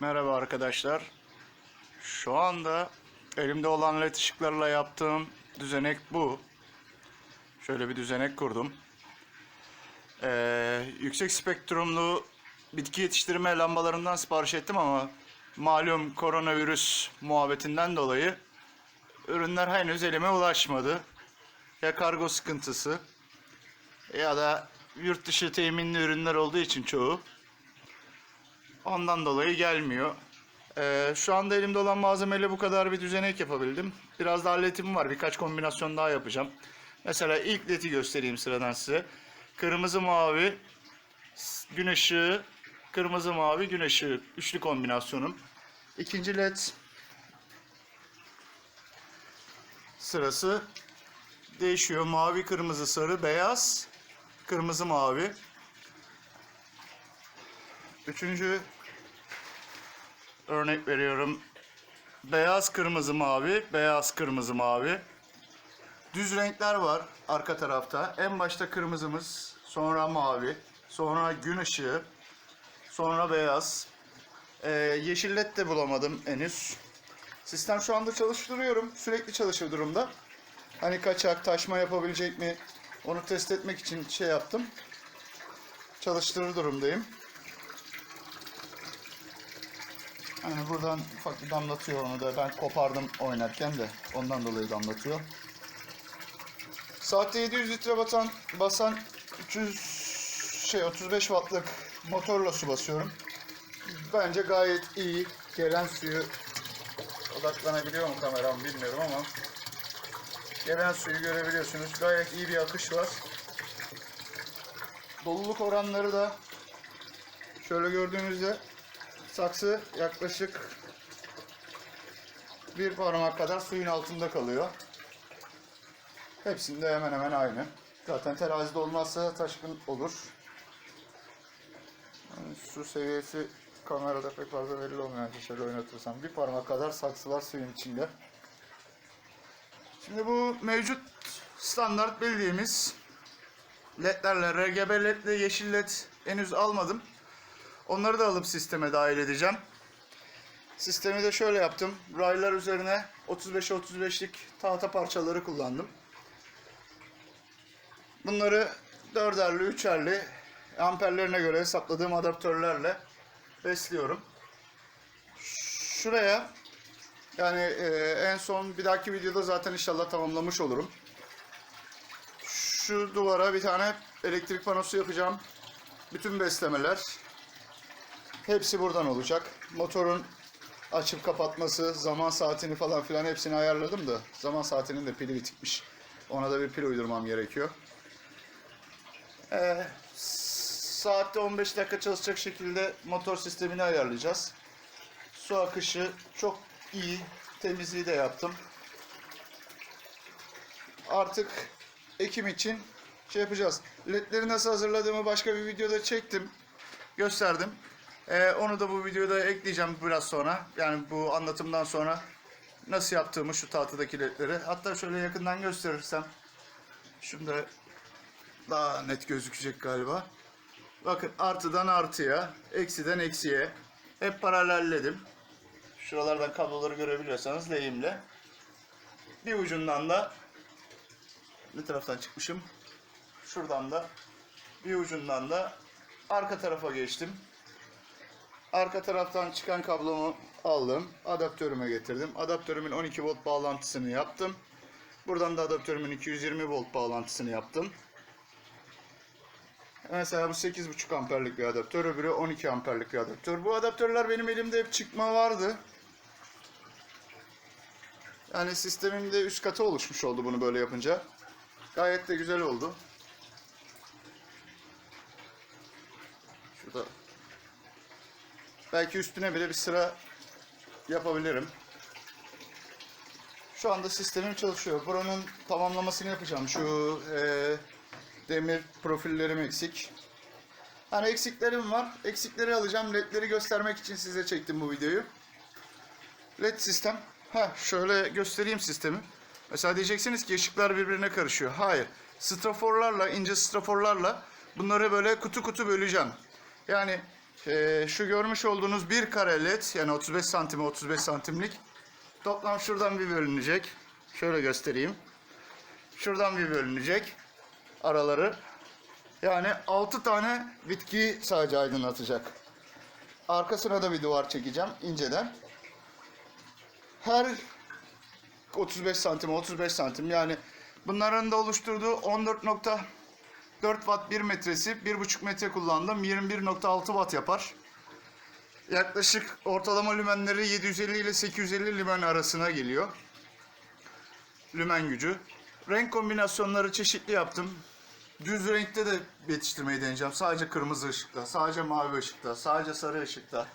Merhaba arkadaşlar. Şu anda elimde olan led ışıklarla yaptığım düzenek bu. Şöyle bir düzenek kurdum. Ee, yüksek spektrumlu bitki yetiştirme lambalarından sipariş ettim ama malum koronavirüs muhabbetinden dolayı ürünler henüz elime ulaşmadı. Ya kargo sıkıntısı ya da yurt dışı teminli ürünler olduğu için çoğu. Ondan dolayı gelmiyor. Ee, şu anda elimde olan malzemeyle bu kadar bir düzenek yapabildim. Biraz daha letim var. Birkaç kombinasyon daha yapacağım. Mesela ilk leti göstereyim sıradan size. Kırmızı mavi gün ışığı, kırmızı mavi gün ışığı üçlü kombinasyonum. İkinci led sırası değişiyor. Mavi, kırmızı, sarı, beyaz, kırmızı, mavi. Üçüncü örnek veriyorum. Beyaz, kırmızı, mavi, beyaz, kırmızı, mavi. Düz renkler var arka tarafta. En başta kırmızımız, sonra mavi, sonra gün ışığı, sonra beyaz. Ee, yeşil led de bulamadım henüz. Sistem şu anda çalıştırıyorum. Sürekli çalışır durumda. Hani kaçak, taşma yapabilecek mi? Onu test etmek için şey yaptım. Çalıştırır durumdayım. Hani buradan ufak bir damlatıyor onu da. Ben kopardım oynarken de. Ondan dolayı damlatıyor. Saatte 700 litre batan, basan 300 şey 35 wattlık motorla su basıyorum. Bence gayet iyi. Gelen suyu odaklanabiliyor mu kameram bilmiyorum ama gelen suyu görebiliyorsunuz. Gayet iyi bir akış var. Doluluk oranları da şöyle gördüğünüzde saksı yaklaşık bir parmak kadar suyun altında kalıyor. Hepsinde hemen hemen aynı. Zaten terazide olmazsa taşkın olur. Yani su seviyesi kamerada pek fazla belli olmuyor. Yani şöyle oynatırsam. Bir parmak kadar saksı var suyun içinde. Şimdi bu mevcut standart bildiğimiz ledlerle, RGB ledle yeşil led henüz almadım. Onları da alıp sisteme dahil edeceğim. Sistemi de şöyle yaptım. Raylar üzerine 35'e 35'lik tahta parçaları kullandım. Bunları dörderli, üçerli amperlerine göre hesapladığım adaptörlerle besliyorum. Şuraya yani e, en son bir dahaki videoda zaten inşallah tamamlamış olurum. Şu duvara bir tane elektrik panosu yapacağım. Bütün beslemeler hepsi buradan olacak. Motorun açıp kapatması, zaman saatini falan filan hepsini ayarladım da zaman saatinin de pili bitikmiş. Ona da bir pil uydurmam gerekiyor. Ee, saatte 15 dakika çalışacak şekilde motor sistemini ayarlayacağız. Su akışı çok iyi. Temizliği de yaptım. Artık Ekim için şey yapacağız. LED'leri nasıl hazırladığımı başka bir videoda çektim. Gösterdim. Ee, onu da bu videoda ekleyeceğim biraz sonra. Yani bu anlatımdan sonra nasıl yaptığımı şu tahtadaki ledleri. Hatta şöyle yakından gösterirsem. Şunu da daha net gözükecek galiba. Bakın artıdan artıya, eksiden eksiye hep paralelledim. Şuralardan kabloları görebiliyorsanız lehimle. Bir ucundan da ne taraftan çıkmışım? Şuradan da bir ucundan da arka tarafa geçtim. Arka taraftan çıkan kablomu aldım. Adaptörüme getirdim. Adaptörümün 12 volt bağlantısını yaptım. Buradan da adaptörümün 220 volt bağlantısını yaptım. Mesela bu 8.5 amperlik bir adaptör, öbürü 12 amperlik bir adaptör. Bu adaptörler benim elimde hep çıkma vardı. Yani sistemin de üst katı oluşmuş oldu bunu böyle yapınca. Gayet de güzel oldu. Şurada belki üstüne bile bir sıra yapabilirim. Şu anda sistemim çalışıyor. Buranın tamamlamasını yapacağım. Şu eee demir profillerim eksik. Hani eksiklerim var. Eksikleri alacağım. LED'leri göstermek için size çektim bu videoyu. LED sistem. Ha şöyle göstereyim sistemi. Mesela diyeceksiniz ki ışıklar birbirine karışıyor. Hayır. Straforlarla, ince straforlarla bunları böyle kutu kutu böleceğim. Yani Ee, şu görmüş olduğunuz bir kare led yani 35 santime 35 santimlik toplam şuradan bir bölünecek. Şöyle göstereyim. Şuradan bir bölünecek araları. Yani 6 tane bitkiyi sadece aydınlatacak. Arkasına da bir duvar çekeceğim inceden. Her 35 santim 35 santim yani bunların da oluşturduğu 14.4 watt 1 metresi 1.5 metre kullandım 21.6 watt yapar. Yaklaşık ortalama lümenleri 750 ile 850 lümen arasına geliyor. Lümen gücü. Renk kombinasyonları çeşitli yaptım. Düz renkte de yetiştirmeyi deneyeceğim. Sadece kırmızı ışıkta, sadece mavi ışıkta, sadece sarı ışıkta,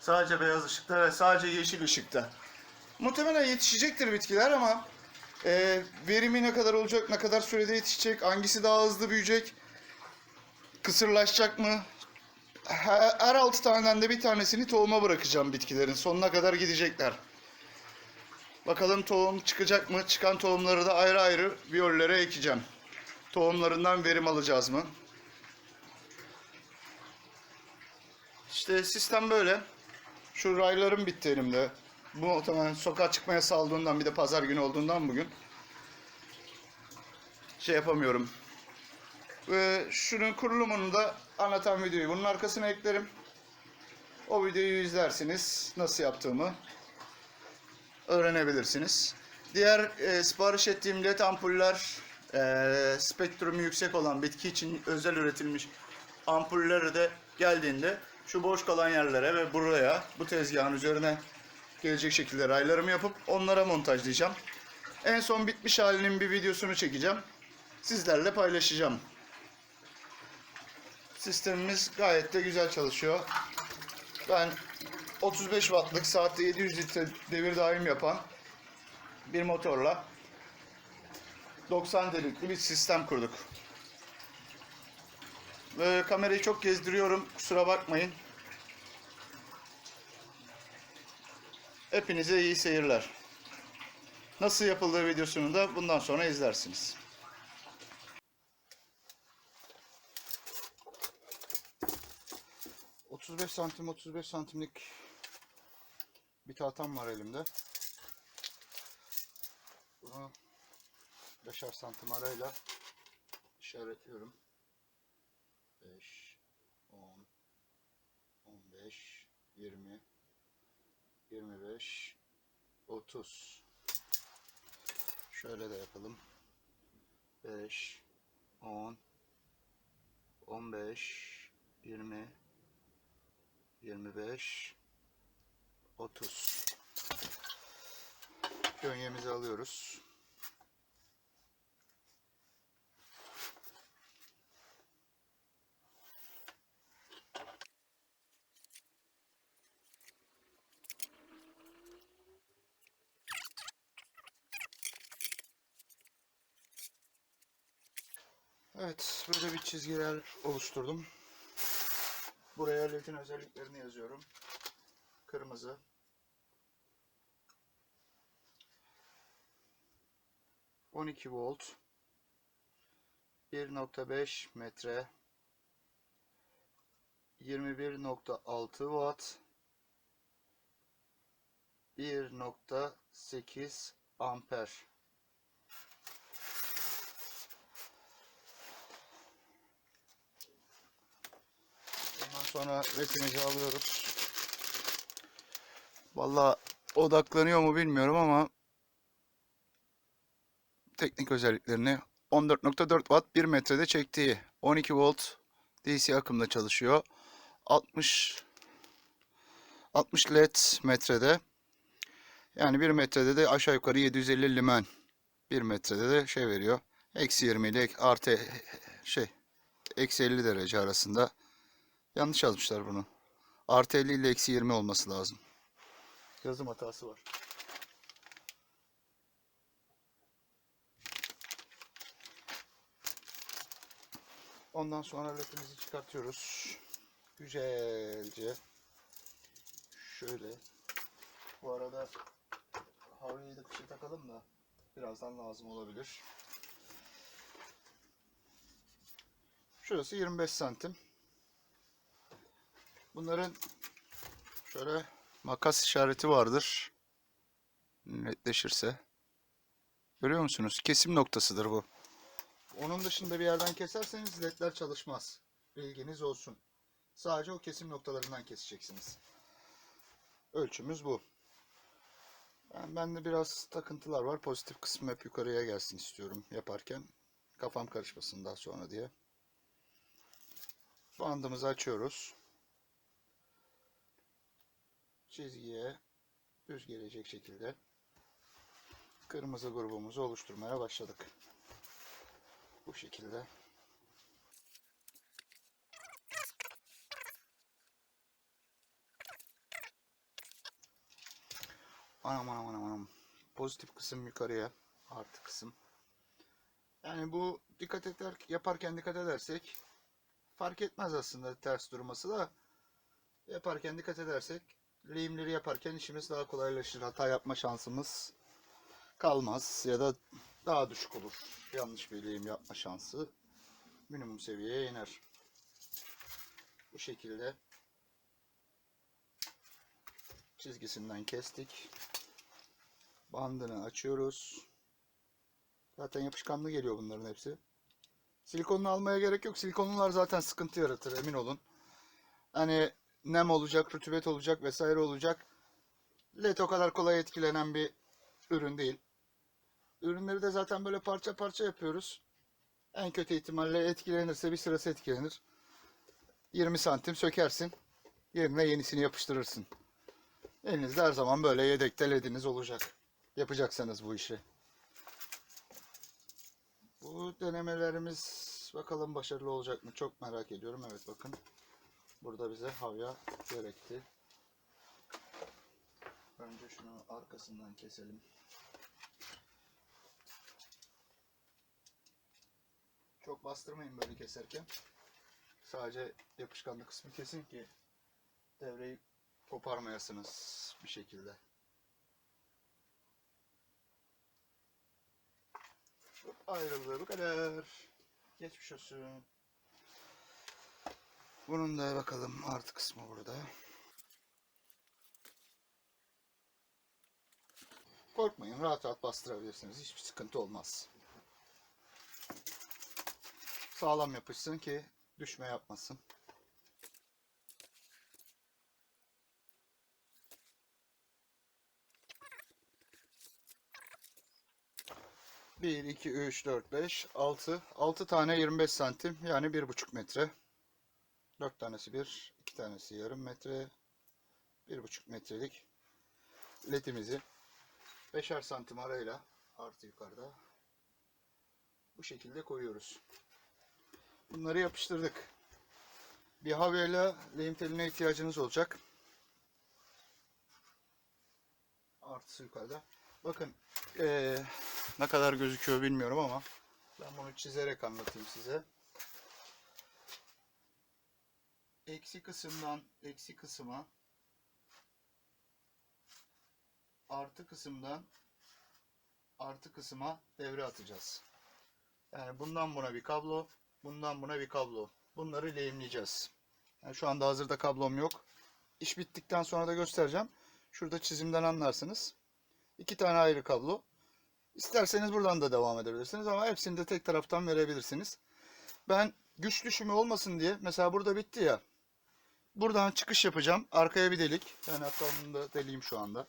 sadece beyaz ışıkta ve sadece yeşil ışıkta. Muhtemelen yetişecektir bitkiler ama e, verimi ne kadar olacak, ne kadar sürede yetişecek, hangisi daha hızlı büyüyecek, kısırlaşacak mı? Her, her altı taneden de bir tanesini tohuma bırakacağım bitkilerin. Sonuna kadar gidecekler. Bakalım tohum çıkacak mı? Çıkan tohumları da ayrı ayrı viyollere ekeceğim. Tohumlarından verim alacağız mı? İşte sistem böyle. Şu raylarım bitti elimde. Bu muhtemelen sokağa çıkmaya saldığından bir de pazar günü olduğundan bugün şey yapamıyorum. Ve şunun kurulumunu da anlatan videoyu bunun arkasına eklerim. O videoyu izlersiniz. Nasıl yaptığımı öğrenebilirsiniz. Diğer e, sipariş ettiğim led ampuller e, spektrumu yüksek olan bitki için özel üretilmiş ampulleri de geldiğinde şu boş kalan yerlere ve buraya bu tezgahın üzerine gelecek şekilde raylarımı yapıp onlara montajlayacağım. En son bitmiş halinin bir videosunu çekeceğim. Sizlerle paylaşacağım. Sistemimiz gayet de güzel çalışıyor. Ben 35 wattlık saatte 700 litre devir daim yapan bir motorla 90 delikli bir sistem kurduk. Ve kamerayı çok gezdiriyorum. Kusura bakmayın. Hepinize iyi seyirler. Nasıl yapıldığı videosunu da bundan sonra izlersiniz. ...35 santim 35 santimlik... ...bir tahtam var elimde. Bunu... ...5'er santim arayla... ...işaretliyorum. 5... ...10... ...15... ...20... 25 30 şöyle de yapalım. 5 10 15 20 25 30 Gönyemizi alıyoruz. Evet, böyle bir çizgiler oluşturdum. Buraya ledin özelliklerini yazıyorum. Kırmızı. On iki volt. 1.5 metre. 21.6 watt. 1.8 amper. Ondan sonra resmimizi alıyoruz. Vallahi odaklanıyor mu bilmiyorum ama teknik özelliklerini 14.4 watt 1 metrede çektiği 12 volt DC akımda çalışıyor. 60 60 led metrede yani 1 metrede de aşağı yukarı 750 lümen 1 metrede de şey veriyor. Eksi 20 ile artı şey eksi 50 derece arasında Yanlış yazmışlar bunu. Artı 50 ile eksi 20 olması lazım. Yazım hatası var. Ondan sonra ledimizi çıkartıyoruz. Güzelce. Şöyle. Bu arada havluyu da kışa takalım da birazdan lazım olabilir. Şurası 25 santim. Bunların şöyle makas işareti vardır. Netleşirse. Görüyor musunuz? Kesim noktasıdır bu. Onun dışında bir yerden keserseniz ledler çalışmaz. Bilginiz olsun. Sadece o kesim noktalarından keseceksiniz. Ölçümüz bu. Ben bende biraz takıntılar var. Pozitif kısmı hep yukarıya gelsin istiyorum yaparken. Kafam karışmasın daha sonra diye. Bandımızı açıyoruz. Çizgiye düz gelecek şekilde kırmızı grubumuzu oluşturmaya başladık. Bu şekilde. Anam anam anam anam. Pozitif kısım yukarıya. Artı kısım. Yani bu dikkat eder, yaparken dikkat edersek fark etmez aslında ters durması da yaparken dikkat edersek lehimleri yaparken işimiz daha kolaylaşır. Hata yapma şansımız kalmaz ya da daha düşük olur. Yanlış bir lehim yapma şansı minimum seviyeye iner. Bu şekilde çizgisinden kestik. Bandını açıyoruz. Zaten yapışkanlı geliyor bunların hepsi. Silikonunu almaya gerek yok. Silikonlular zaten sıkıntı yaratır emin olun. Hani nem olacak, rutubet olacak vesaire olacak. LED o kadar kolay etkilenen bir ürün değil. Ürünleri de zaten böyle parça parça yapıyoruz. En kötü ihtimalle etkilenirse bir sırası etkilenir. 20 santim sökersin. Yerine yenisini yapıştırırsın. Elinizde her zaman böyle yedekte lediniz olacak. Yapacaksanız bu işi. Bu denemelerimiz bakalım başarılı olacak mı? Çok merak ediyorum. Evet bakın. Burada bize havya gerekti. Önce şunu arkasından keselim. Çok bastırmayın böyle keserken. Sadece yapışkanlı kısmı kesin ki devreyi koparmayasınız bir şekilde. Ayrıldı bu kadar. Geçmiş olsun. Bunun da bakalım artı kısmı burada. Korkmayın rahat rahat bastırabilirsiniz. Hiçbir sıkıntı olmaz. Sağlam yapışsın ki düşme yapmasın. Bir, iki, üç, dört, beş, altı. Altı tane 25 santim yani bir buçuk metre. Dört tanesi bir, iki tanesi yarım metre. Bir buçuk metrelik ledimizi beşer santim arayla artı yukarıda bu şekilde koyuyoruz. Bunları yapıştırdık. Bir havyayla lehim teline ihtiyacınız olacak. Artısı yukarıda. Bakın eee, ne kadar gözüküyor bilmiyorum ama ben bunu çizerek anlatayım size. Eksi kısımdan eksi kısma artı kısımdan artı kısma devre atacağız. Yani bundan buna bir kablo, bundan buna bir kablo. Bunları lehimleyeceğiz. Yani şu anda hazırda kablom yok. İş bittikten sonra da göstereceğim. Şurada çizimden anlarsınız. İki tane ayrı kablo. İsterseniz buradan da devam edebilirsiniz ama hepsini de tek taraftan verebilirsiniz. Ben güç düşümü olmasın diye mesela burada bitti ya. Buradan çıkış yapacağım. Arkaya bir delik. Yani hatta onu da deleyim şu anda.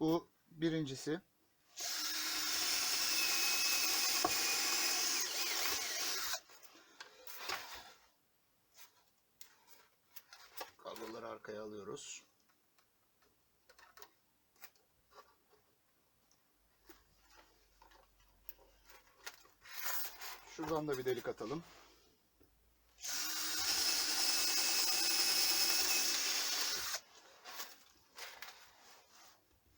Bu birincisi. Kabloları arkaya alıyoruz. Şuradan da bir delik atalım.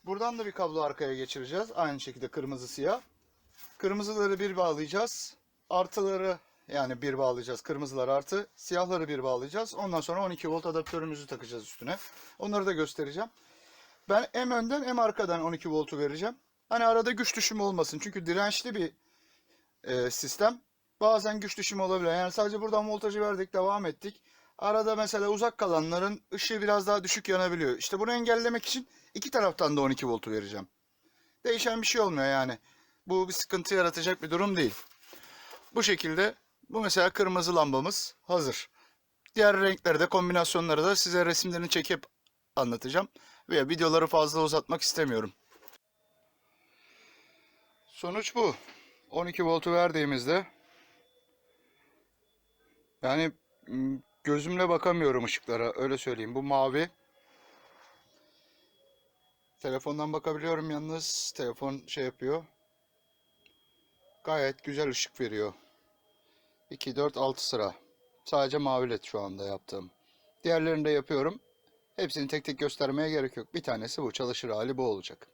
Buradan da bir kablo arkaya geçireceğiz. Aynı şekilde kırmızı siyah. Kırmızıları bir bağlayacağız. Artıları yani bir bağlayacağız. Kırmızılar artı. Siyahları bir bağlayacağız. Ondan sonra 12 volt adaptörümüzü takacağız üstüne. Onları da göstereceğim. Ben hem önden hem arkadan 12 voltu vereceğim. Hani arada güç düşümü olmasın. Çünkü dirençli bir e, sistem. Bazen güç düşümü olabilir. Yani sadece buradan voltajı verdik, devam ettik. Arada mesela uzak kalanların ışığı biraz daha düşük yanabiliyor. İşte bunu engellemek için iki taraftan da 12 voltu vereceğim. Değişen bir şey olmuyor yani. Bu bir sıkıntı yaratacak bir durum değil. Bu şekilde bu mesela kırmızı lambamız hazır. Diğer renkleri de kombinasyonları da size resimlerini çekip anlatacağım. Ve videoları fazla uzatmak istemiyorum. Sonuç bu. 12 voltu verdiğimizde yani m, gözümle bakamıyorum ışıklara öyle söyleyeyim. Bu mavi. Telefondan bakabiliyorum yalnız telefon şey yapıyor. Gayet güzel ışık veriyor. 2, 4, 6 sıra. Sadece mavi led şu anda yaptığım. Diğerlerini de yapıyorum. Hepsini tek tek göstermeye gerek yok. Bir tanesi bu. Çalışır hali bu olacak.